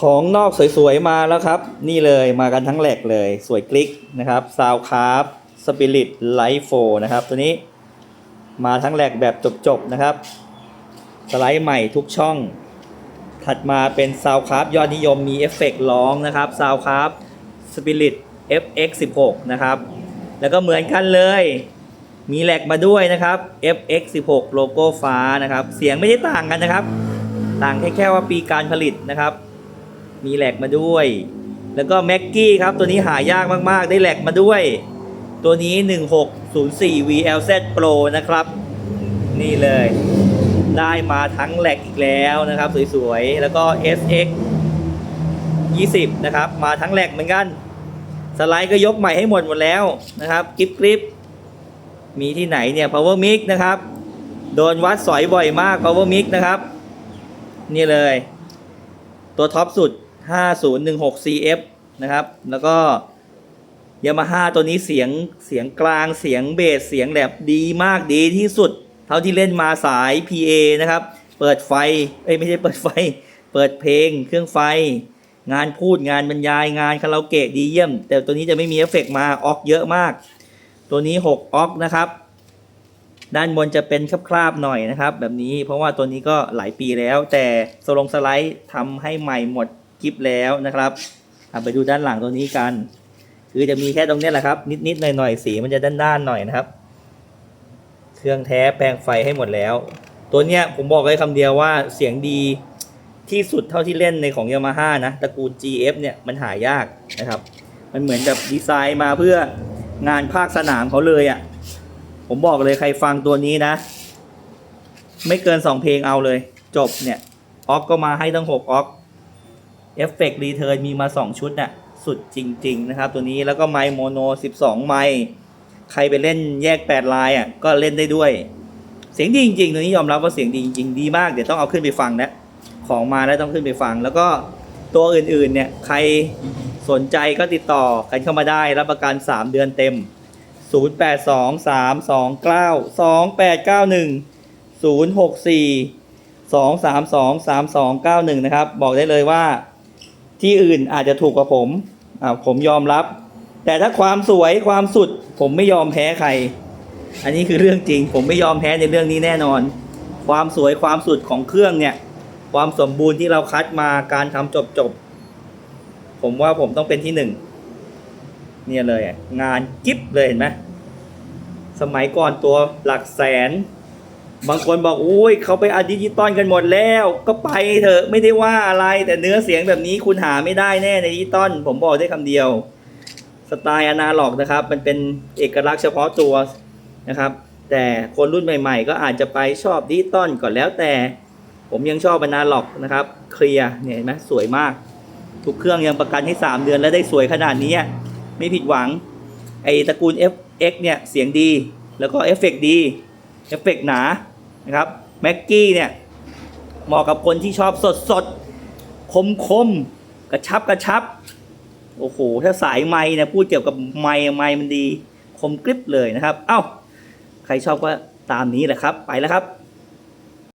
ของนอกสวยๆมาแล้วครับ นี่เลยมากันทั้งแหลกเลยสวยคลิกนะครับซาวคาร์ฟสปิริตไลฟ์โฟนะครับ ตัวนี้มาทั้งแหลกแบบจบๆนะครับ สไลด์ใหม่ทุกช่อง ถัดมาเป็นซาวคาร์ฟยอดนิยมมีเอฟเฟกต์ร้องนะครับซาวคาร์ฟสปิริต FX16 นะครับ แล้วก็เหมือนกันเลย มีแหลกมาด้วยนะครับ FX16 โลโก้ฟ้านะครับ เสียงไม่ได้ต่างกันนะครับ ต่างแค่แค่ว่าปีการผลิตนะครับ มีแหลกมาด้วย แล้วก็แม็กกี้ครับตัวนี้หายากมากๆ ได้แหลกมาด้วย ตัวนี้ 1604 VLZ Pro นะครับ นี่เลย ได้มาทั้งแหลกอีกแล้วนะครับ สวยๆ แล้วก็ SX 20 นะครับ มาทั้งแหลกเหมือนกัน สไลด์ก็ยกใหม่ให้หมดหมดแล้วนะครับกริปกริปมีที่ไหนเนี่ย Power Mix นะครับ โดนวัดสอยบ่อยมาก Power Mix นะครับ นี่เลย ตัวท็อปสุด 5016 CF นะครับ แล้วก็ยามาฮ่าตัวนี้เสียงเสียงกลางเสียงเบสเสียงแบบดีมากดีที่สุด เท่าที่เล่นมาสาย PA นะครับ เปิดไฟ เอ้ยไม่ใช่เปิดไฟ เปิดเพลง เครื่องไฟ งานพูดงานบรรยายงานคาราโอเกะดีเยี่ยม แต่ตัวนี้จะไม่มีเอฟเฟกต์มาออกเยอะมาก ตัวนี้ 6 ออกนะครับ ด้านบนจะเป็นคราบๆหน่อยนะครับ แบบนี้เพราะว่าตัวนี้ก็หลายปีแล้ว แต่สลงสไลด์ทำให้ใหม่หมด คลิปแล้วนะครับอะไปดูด้านหลังตัวนี้กัน คือจะมีแค่ตรงเนี้ยแหละครับ นิดๆหน่อยๆสีมันจะด้านๆหน่อยนะครับ เครื่องแท้แปลงไฟให้หมดแล้ว ตัวเนี้ยผมบอกเลยคำเดียวว่าเสียงดีที่สุดเท่าที่เล่นในของ Yamaha นะตระกูล GF เนี่ยมันหายากนะครับ มันเหมือนกับดีไซน์มาเพื่องานภาคสนามเขาเลยอะ่ะ ผมบอกเลยใครฟังตัวนี้นะ ไม่เกิน 2 เพลงเอาเลย จบเนี่ยออกก็มาให้ตั้ง 6ออก เอฟเฟกต์รีเทิร์นมีมา 2 ชุดน่ะสุดจริง ๆ นะครับ ตัวนี้แล้วก็ไมค์โมโน 12 ไมค์ใครไปเล่นแยก 8 ลายอะก็เล่นได้ด้วย เสียงดีจริงๆ ตัวนี้ยอมรับว่าเสียงดีจริง ๆ ดีมาก เดี๋ยวต้องเอาขึ้นไปฟังนะของมาแล้วต้องขึ้นไปฟัง แล้วก็ตัวอื่นๆเนี่ยใครสนใจก็ติดต่อกันเข้ามาได้รับประกัน 3 เดือนเต็ม 0 8 2 3 2 9 2 8 9 1 0 6 4 2 3 2 3 2 9 1 นะครับ บอกได้เลยว่า ที่อื่นอาจจะถูกกว่าผมอ่าผมยอมรับ แต่ถ้าความสวยความสุด ผมไม่ยอมแพ้ใคร อันนี้คือเรื่องจริง ผมไม่ยอมแพ้ในเรื่องนี้แน่นอน ความสวยความสุดของเครื่องเนี่ย ความสมบูรณ์ที่เราคัดมาการทำจบจบผมว่าผมต้องเป็นที่หนึ่งเนี่ยเลยงานกิ๊บเลยเห็นไหมสมัยก่อนตัวหลักแสน บางคนบอกโอ้ยเขาไปอัดดิจิตอลกันหมดแล้ว ก็ไปเถอะไม่ได้ว่าอะไร แต่เนื้อเสียงแบบนี้คุณหาไม่ได้แน่ในดิจิตอลผมบอกได้คำเดียว สไตล์อนาล็อกนะครับ มันเป็นเอกลักษณ์เฉพาะตัวนะครับ แต่คนรุ่นใหม่ ๆ ก็อาจจะไปชอบดิจิตอลก่อนแล้วแต่ ผมยังชอบอนาล็อกนะครับ เคลียร์เนี่ยเห็นไหมสวยมาก ทุกเครื่องยังประกันให้ 3 เดือนแล้วได้สวยขนาดนี้ไม่ผิดหวังไอตระกูล FX เนี่ยเสียงดี แล้วก็เอฟเฟกต์ดีเอฟเฟกต์หนา นะครับแม็กกี้เนี่ยเหมาะกับคนที่ชอบสดสดคมคมกระชับกระชับ โอ้โห ถ้าสายไม้เนี่ยพูดเกี่ยวกับไม้ไม้มันดี คมกริบเลยนะครับ เอ้า ใครชอบก็ตามนี้แหละครับ ไปแล้วครับ